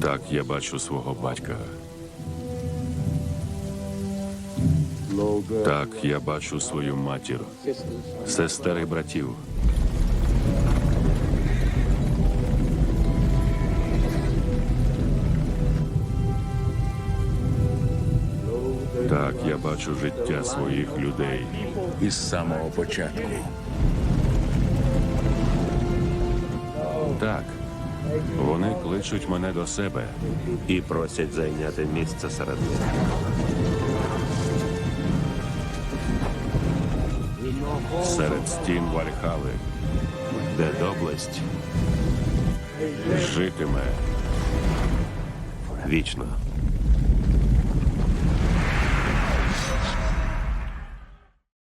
Так я бачу свого батька. Так я бачу свою матір, сестер і братів. Так я бачу життя своїх людей. із самого початку. Так, вони кличуть мене до себе. і просять зайняти місце серед них. серед стін Вальхали, Де доблесть житиме вічно.